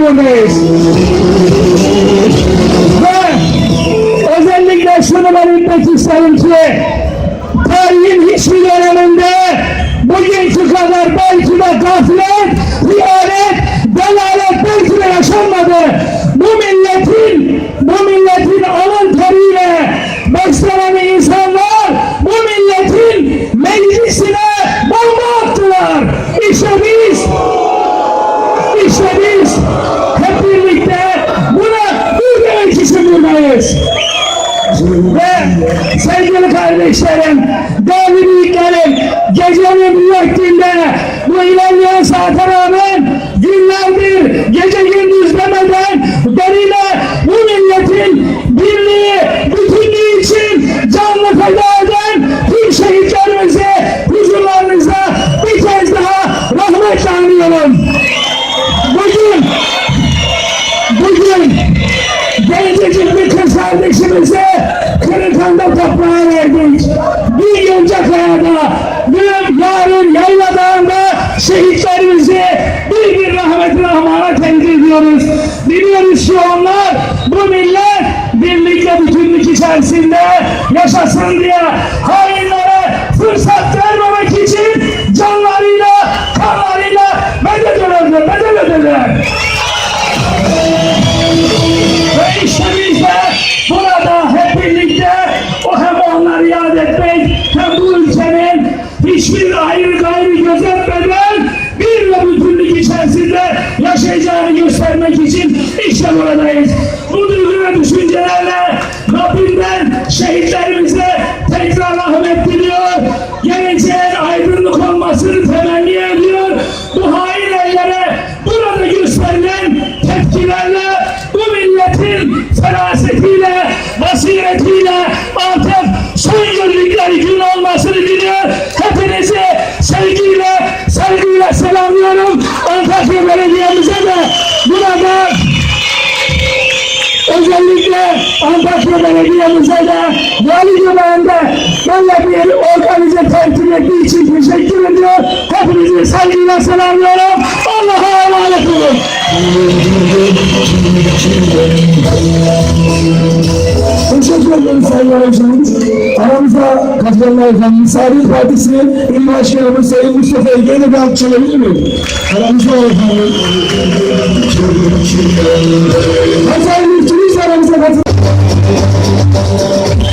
buradayız. Ve özellikle şunu belirtmek isterim ki tarihin hiçbir döneminde bugünkü kadar belki de gaflet, riyalet, delalet belki de yaşanmadı. Bu milletin, bu milletin alın kardeşlerim, değerli büyüklerim, gecenin bu vaktinde bu ilerleyen saate rağmen günlerdir verdik. Bir gün Cakaya'da, bir yarın Yayla Dağı'nda şehitlerimizi bir bir rahmet rahmana tenzih ediyoruz. Biliyoruz ki onlar bu millet birlikte bütünlük içerisinde yaşasın diye hainlere onları yad etmek hem bu ülkenin hiçbir ayrı gayrı gözetmeden bir ve bütünlük içerisinde yaşayacağını göstermek için işte buradayız. Bu duygu ve düşüncelerle Rabbimden şehitlerimize tekrar rahmet diliyor. Geleceğin aydınlık olmasını temenni ediyor. Bu hain ellere burada gösterilen tepkilerle bu milletin ferasetiyle, Antakya Belediye'mize de vali güveninde böyle bir organize tertip ettiği için teşekkür ediyor. Hepinizi saygıyla selamlıyorum. Allah'a emanet olun. Teşekkür ederim Sayın Hocam. Aramızda katılanlar efendim. Saadet Partisi'nin İl Başkanımız Sayın Mustafa Ege'yle bir alkış alabilir miyim? Aramızda efendim. Hatay Müftülüğü Oh,